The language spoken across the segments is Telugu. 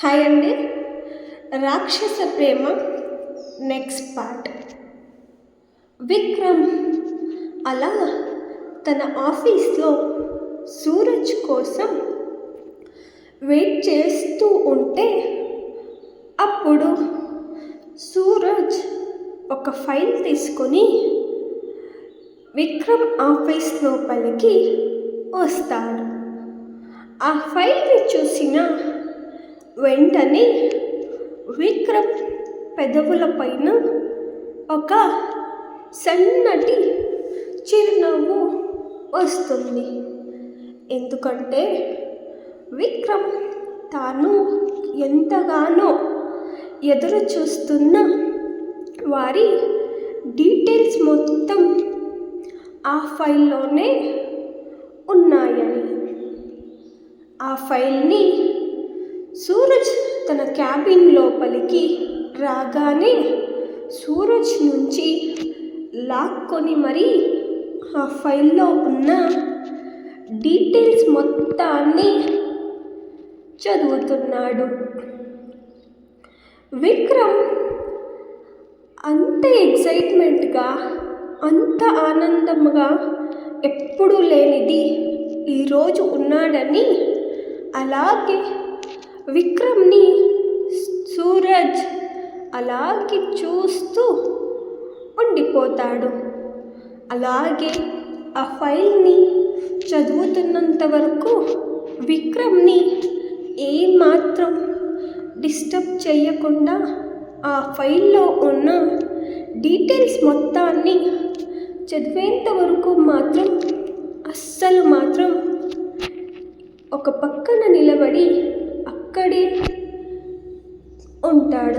హాయ్ అండి. రాక్షస ప్రేమ నెక్స్ట్ పార్ట్. విక్రమ్ అలా తన ఆఫీస్లో సూరజ్ కోసం వెయిట్ చేస్తూ ఉంటే అప్పుడు సూరజ్ ఒక ఫైల్ తీసుకొని విక్రమ్ ఆఫీస్ లోపలికి వస్తాడు. ఆ ఫైల్ని చూసిన వెంటనే విక్రమ్ పెదవుల పైన ఒక సన్నటి చిరునవ్వు వస్తుంది. ఎందుకంటే విక్రమ్ తాను ఎంతగానో ఎదురు చూస్తున్న వారి డీటెయిల్స్ మొత్తం ఆ ఫైల్లోనే ఉన్నాయని. ఆ ఫైల్ని సూరజ్ తన క్యాబిన్ లోపలికి రాగానే సూరజ్ నుంచి లాక్కొని మరీ ఆ ఫైల్లో ఉన్న డీటెయిల్స్ మొత్తాన్ని చదువుతున్నాడు. విక్రమ్ అంత ఎక్సైట్మెంట్గా అంత ఆనందంగా ఎప్పుడూ లేనిది ఈరోజు ఉన్నాడని అలాగే విక్రమ్ని సూరజ్ అలాగే చూస్తూ ఉండిపోతాడు. అలాగే ఆ ఫైల్ని చదువుతున్నంత వరకు విక్రమ్ని ఏమాత్రం డిస్టర్బ్ చేయకుండా ఆ ఫైల్లో ఉన్న డీటెయిల్స్ మొత్తాన్ని చదివేంత వరకు మాత్రం అస్సలు మాత్రం ఒక పక్కన నిలబడి అక్కడే ఉంటాడు.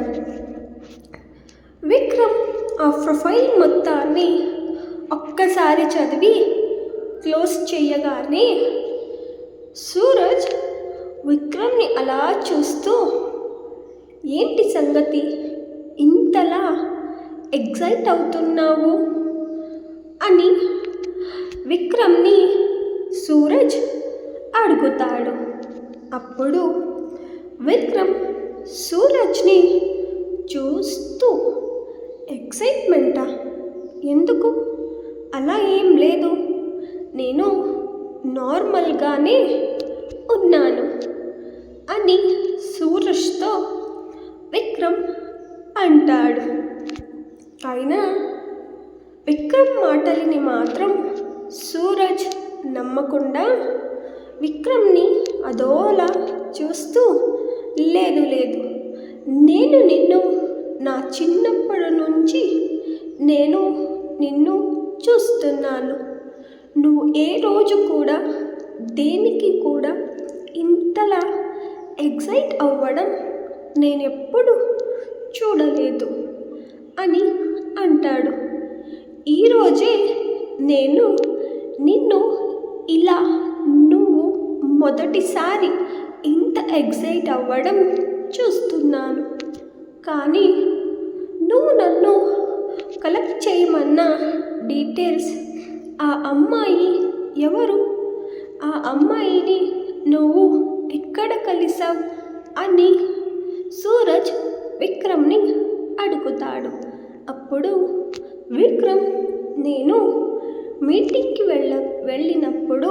విక్రమ్ ఆ ప్రొఫైల్ మొత్తాన్ని ఒక్కసారి చదివి క్లోజ్ చేయగానే సూరజ్ విక్రమ్ని అలా చూస్తూ ఏంటి సంగతి? ఇంతలా ఎగ్జైట్ అవుతున్నావు? అని విక్రమ్ని సూరజ్ అడుగుతాడు. అప్పుడు విక్రమ్ సూరజ్ని చూస్తూ ఎక్సైట్మెంటా? ఎందుకు? అలా ఏం లేదు. నేను నార్మల్గానే ఉన్నాను అని సూరజ్తో విక్రమ్ అంటాడు. అయినా విక్రమ్ మాటలని మాత్రం సూరజ్ నమ్మకుండా విక్రమ్ని అదోలా చూస్తూ లేదు లేదు. నేను నిన్ను నా చిన్నప్పటి నుంచి నేను నిన్ను చూస్తున్నాను. నువ్వు ఏ రోజు కూడా దేనికి కూడా ఇంతలా ఎగ్జైట్ అవ్వడం నేను ఎప్పుడు చూడలేదు అని అంటాడు. ఈరోజే నేను నిన్ను ఇలా నువ్వు మొదటిసారి ఎగ్జైట్ అవ్వడం చూస్తున్నాను. కానీ నువ్వు నన్ను కలెక్ట్ చేయమన్న డీటెయిల్స్ ఆ అమ్మాయి ఎవరు? ఆ అమ్మాయిని నువ్వు ఎక్కడ కలిసావు అని సూరజ్ విక్రమ్ని అడుగుతాడు. అప్పుడు విక్రమ్ నేను మీటింగ్కి వెళ్ళ వెళ్ళినప్పుడు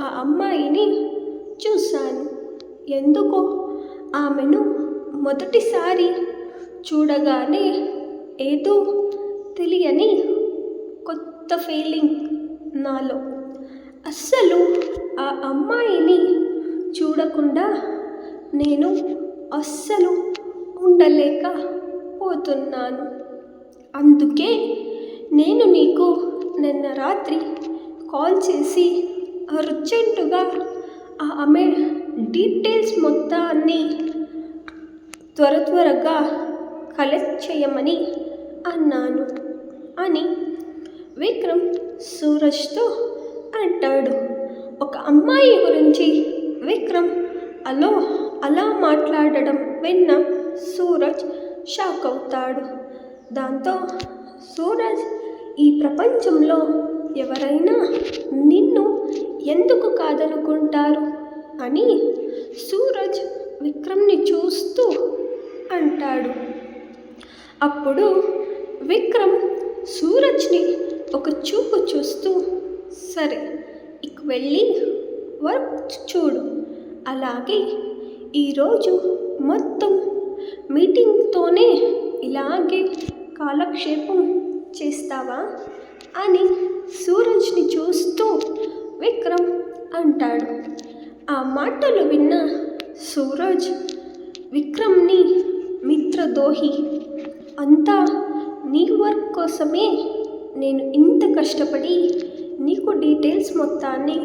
ఆ అమ్మాయిని చూశాను. ఎందుకో? ఆమెను మొదటిసారి చూడగానే ఏదో తెలియని కొత్త ఫీలింగ్ నాలో. అస్సలు ఆ అమ్మాయిని చూడకుండా నేను అస్సలు ఉండలేకపోతున్నాను. అందుకే నేను నీకు నిన్న రాత్రి కాల్ చేసి అర్జెంటుగా ఆ ఆమె డీటెయిల్స్ మొత్తాన్ని త్వర త్వరగా కలెక్ట్ చేయమని అన్నాను అని విక్రమ్ సూరజ్తో అంటాడు. ఒక అమ్మాయి గురించి విక్రమ్ అలో అలా మాట్లాడడం విన్న సూరజ్ షాక్ అవుతాడు. దాంతో సూరజ్ ఈ ప్రపంచంలో ఎవరైనా నిన్ను ఎందుకు కాదనుకుంటారు? అని సూరజ్ విక్రమ్ని చూస్తూ అంటాడు. అప్పుడు విక్రమ్ సూరజ్ని ఒక చూపు చూస్తూ సరే ఇక వెళ్ళి వర్క్ చూడు. అలాగే ఈరోజు మొత్తం మీటింగ్తోనే ఇలాగే కాలక్షేపం చేస్తావా? అని సూరజ్ని చూస్తూ విక్రమ్ అంటాడు. ఆ మాటలు విన్న సూరజ్ విక్రమ్ని మిత్రదోహి అంతా నీ వర్క్ కోసమే. నేను ఇంత కష్టపడి నీకు డీటెయిల్స్ మొత్తాన్ని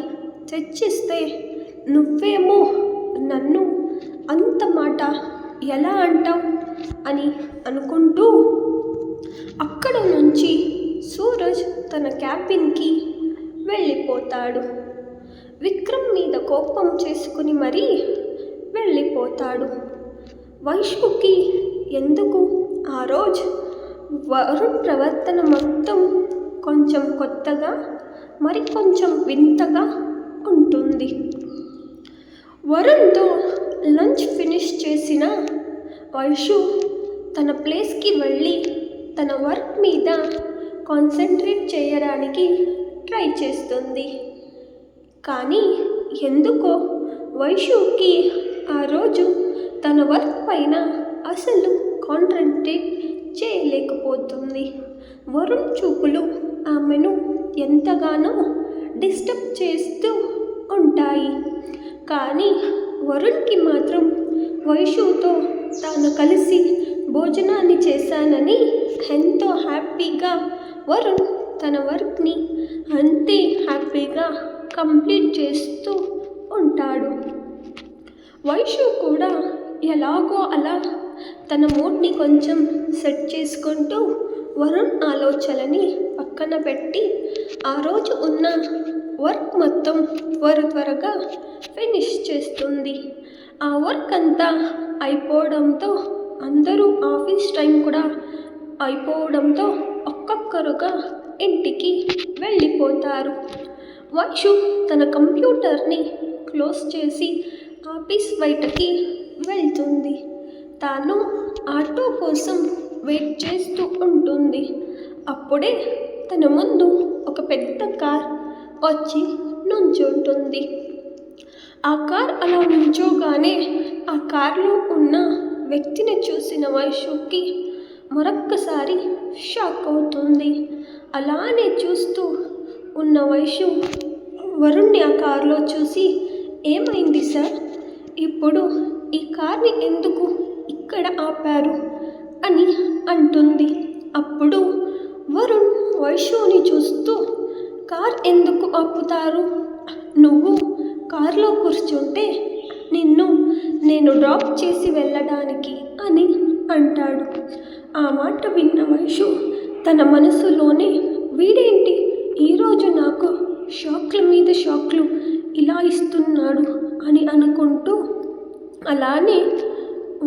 తెచ్చిస్తే నువ్వేమో నన్ను అంత మాట ఎలా అంటావు? అని అనుకుంటూ అక్కడ నుంచి సూరజ్ తన క్యాబిన్కి వెళ్ళిపోతాడు. విక్రమ్ మీద కోపం చేసుకుని మరీ వెళ్ళిపోతాడు. వైష్ణుకి ఎందుకు? ఆ రోజు వరుణ్ ప్రవర్తన మొత్తం కొంచెం కొత్తగా మరి కొంచెం వింతగా ఉంటుంది. వరుణ్తో లంచ్ ఫినిష్ చేసిన వైషు తన ప్లేస్కి వెళ్ళి తన వర్క్ మీద కాన్సన్ట్రేట్ చేయడానికి ట్రై చేస్తుంది. కానీ ఎందుకో వైషుకి ఆ రోజు తన వర్క్ పైన అసలు కాన్సన్ట్రేట్ చేయలేకపోతుంది. వరుణ్ చూపులు ఆమెను ఎంతగానో డిస్టర్బ్ చేస్తూ ఉంటాయి. కానీ వరుణ్కి మాత్రం వైషుతో తాను కలిసి భోజనాన్ని చేశానని ఎంతో హ్యాపీగా వరుణ్ తన వర్క్ని అంతే హ్యాపీగా కంప్లీట్ చేస్తూ ఉంటాడు. వైషు కూడా ఎలాగో అలా తన మూడ్ని కొంచెం సెట్ చేసుకుంటూ వరుణ్ ఆలోచనని పక్కన పెట్టి ఆ రోజు ఉన్న వర్క్ మొత్తం త్వర త్వరగా ఫినిష్ చేస్తుంది. ఆ వర్క్ అంతా అయిపోవడంతో అందరూ ఆఫీస్ టైం కూడా అయిపోవడంతో ఒక్కొక్కరుగా ఇంటికి వెళ్ళిపోతారు. వైషు తన కంప్యూటర్ని క్లోజ్ చేసి ఆఫీస్ బయటకి వెళ్తుంది. తాను ఆటో కోసం వెయిట్ చేస్తూ ఉంటుంది. అప్పుడే తన ముందు ఒక పెద్ద కార్ వచ్చి నుంచుంటుంది. ఆ కార్ అలా నుంచోగానే ఆ కార్లో ఉన్న వ్యక్తిని చూసిన వైషుకి మరొక్కసారి షాక్ అవుతుంది. అలానే చూస్తూ ఉన్న వైషు వరుణ్ని ఆ కారులో చూసి ఏమైంది సార్? ఇప్పుడు ఈ కార్ని ఎందుకు ఇక్కడ ఆపారు? అని అంటుంది. అప్పుడు వరుణ్ వైషుని చూస్తూ కార్ ఎందుకు ఆపుతారు? నువ్వు కారులో కూర్చుంటే నిన్ను నేను డ్రాప్ చేసి వెళ్ళడానికి అని అంటాడు. ఆ మాట విన్న వైషు తన మనసులోనే వీడేంటి? ఈరోజు నాకు షాక్లు ఇలా ఇస్తున్నాడు అని అనుకుంటూ అలానే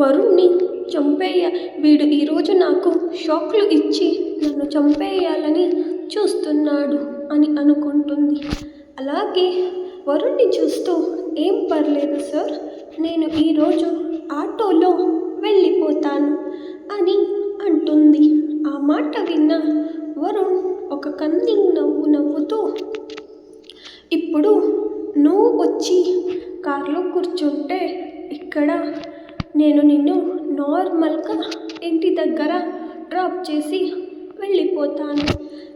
వరుణ్ణి చంపేయ వీడు ఈరోజు నాకు షాక్లు ఇచ్చి నన్ను చంపేయాలని చూస్తున్నాడు అని అనుకుంటుంది. అలాగే వరుణ్ణి చూస్తూ ఏం పర్లేదు సార్ నేను ఈరోజు ఆటోలో వెళ్ళిపోతాను అని అంటుంది. ఆ మాట విన్న వరుణ్ ఒక కన్నింగ్ నవ్వు నవ్వుతూ ఇప్పుడు నువ్వు వచ్చి కారులో కూర్చుంటే ఇక్కడ నేను నిన్ను నార్మల్గా ఇంటి దగ్గర డ్రాప్ చేసి వెళ్ళిపోతాను.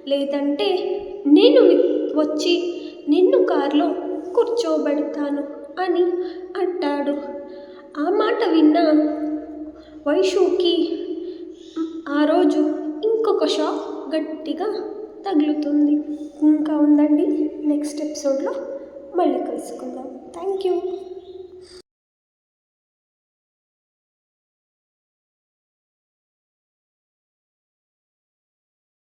లేదంటే నేను వచ్చి నిన్ను కారులో కూర్చోబెడతాను అని అంటాడు. ఆ మాట విన్న వైషుకి ఆ రోజు ఇంకొక షాక్ గట్టిగా తగులుతుంది. ఇంకా ఉందండి. నెక్స్ట్ ఎపిసోడ్లో మళ్ళీ కలుసుకుందాం. Thank you.